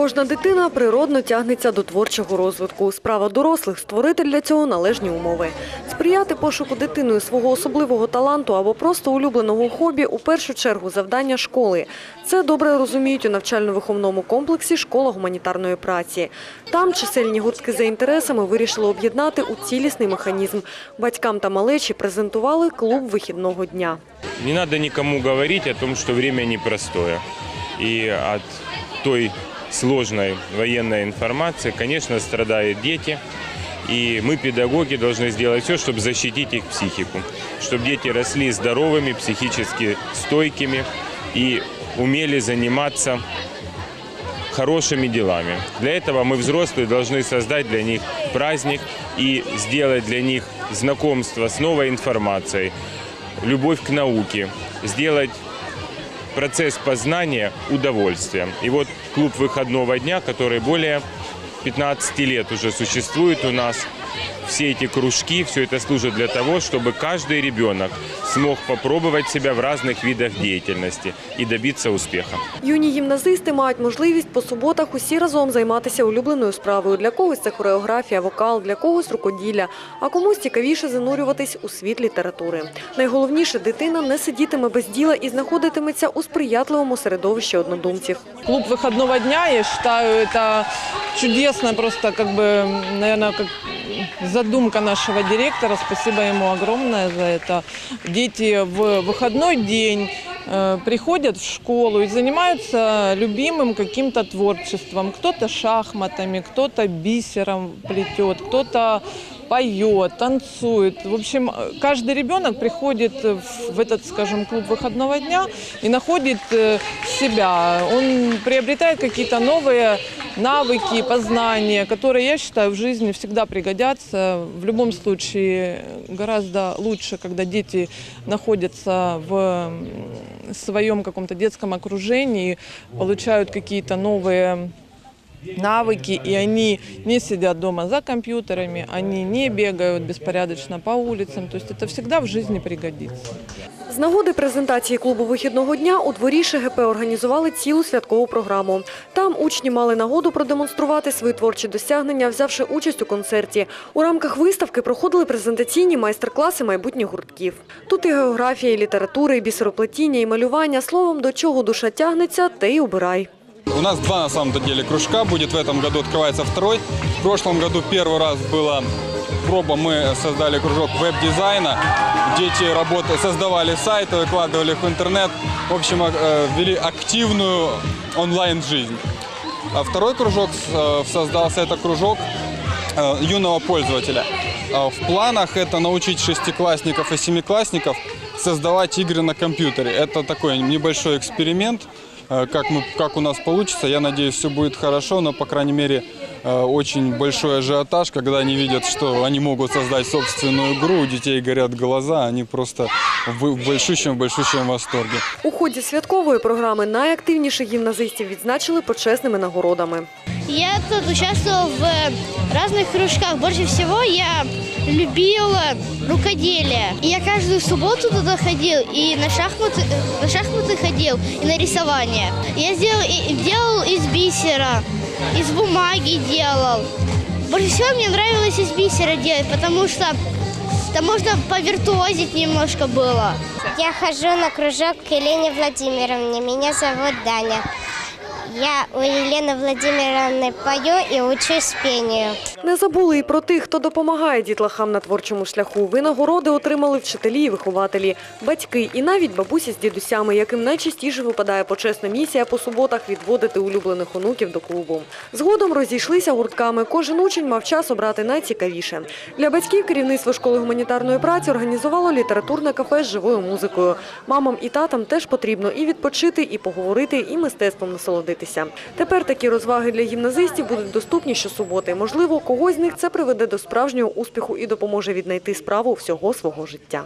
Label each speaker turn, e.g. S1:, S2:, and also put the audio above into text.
S1: Кожна дитина природно тягнеться до творчого розвитку. Справа дорослих створити для цього належні умови. Сприяти пошуку дитиною свого особливого таланту або просто улюбленого хобі у першу чергу завдання школи. Це добре розуміють у навчально-виховному комплексі школа гуманітарної праці. Там чисельні гуртки за інтересами вирішили об'єднати у цілісний механізм. Батькам та малечі презентували клуб вихідного дня.
S2: Не надо никому говорить о том, что время непростое. И от той сложной военной информации, конечно, страдают дети. И мы, педагоги, должны сделать все, чтобы защитить их психику. Чтобы дети росли здоровыми, психически стойкими и умели заниматься хорошими делами. Для этого мы, взрослые, должны создать для них праздник и сделать для них знакомство с новой информацией, любовь к науке, сделать процесс познания удовольствием. И вот клуб выходного дня, который более 15 лет уже существует у нас, все эти кружки, все это служит для того, чтобы каждый ребенок смог попробовать себя в разных видах деятельности и добиться успеха.
S1: Юні гімназисти мають можливість по суботах усі разом займатися улюбленою справою. Для когось це хореографія, вокал, для когось рукоділля, а комусь цікавіше занурюватись у світ літератури. Найголовніше, дитина не сидітиме без діла і знаходитиметься у сприятливому середовищі однодумців.
S3: Клуб выходного дня, я считаю, это чудесно, просто как бы, наверное, как задумка нашего директора. Спасибо ему огромное за это. Дети в выходной день э, приходят в школу и занимаются любимым каким-то творчеством. Кто-то шахматами, кто-то бисером плетет, кто-то поет, танцует. В общем, каждый ребенок приходит в в этот, скажем, клуб выходного дня и находит э, себя. Он приобретает какие-то новые навыки, познания, которые, я считаю, в жизни всегда пригодятся. В любом случае гораздо лучше, когда дети находятся в м, своем каком-то детском окружении, получают какие-то новые навыки, и они не сидят дома за компьютерами, они не бегают беспорядочно по улицам. То есть это всегда в жизни пригодится.
S1: З нагоди презентації клубу вихідного дня у дворі ШГП організували цілу святкову програму. Там учні мали нагоду продемонструвати свої творчі досягнення, взявши участь у концерті. У рамках виставки проходили презентаційні майстер-класи майбутніх гуртків. Тут і географія, і література, і бісероплетіння, і малювання. Словом, до чого душа тягнеться, те й обирай.
S4: У нас два на самом-то деле кружка будет. В этом году открывается второй. В прошлом году первый раз была проба. Мы создали кружок веб-дизайна. Дети работали, создавали сайты, выкладывали их в интернет. В общем, э, вели активную онлайн-жизнь. А второй кружок э, создался, это кружок э, юного пользователя. В планах это научить шестиклассников и семиклассников создавать игры на компьютере. Это такой небольшой эксперимент. Э, Как, мы, как у нас получится, я надеюсь, все будет хорошо, но, по крайней мере, э, очень большой ажиотаж, когда они видят, что они могут создать собственную игру, у детей горят глаза, они просто в в большущем-большущем восторге.
S1: У ході святкової програми найактивніших гімназистів відзначили почесними нагородами.
S5: Я тут участвовал в разных кружках. Больше всего я любил рукоделие. Я каждую субботу туда ходил и на шахматы, на шахматы ходил, и на рисование. Я сделал, делал из бисера, из бумаги делал. Больше всего мне нравилось из бисера делать, потому что там можно повиртуозить немножко было.
S6: Я хожу на кружок к Елене Владимировне. Меня зовут Даня. Я у Елены Владимировны пою и учусь пению.
S1: Не забули і про тих, хто допомагає дітлахам на творчому шляху. Винагороди отримали вчителі і вихователі, батьки і навіть бабусі з дідусями, яким найчастіше випадає почесна місія по суботах відводити улюблених онуків до клубу. Згодом розійшлися гуртками. Кожен учень мав час обрати найцікавіше. Для батьків керівництво школи гуманітарної праці організувало літературне кафе з живою музикою. Мамам і татам теж потрібно і відпочити, і поговорити, і мистецтвом насолодитися. Тепер такі розваги для гімназистів будуть доступні щосуботи. Можливо, когось з них це приведе до справжнього успіху і допоможе віднайти справу всього свого життя.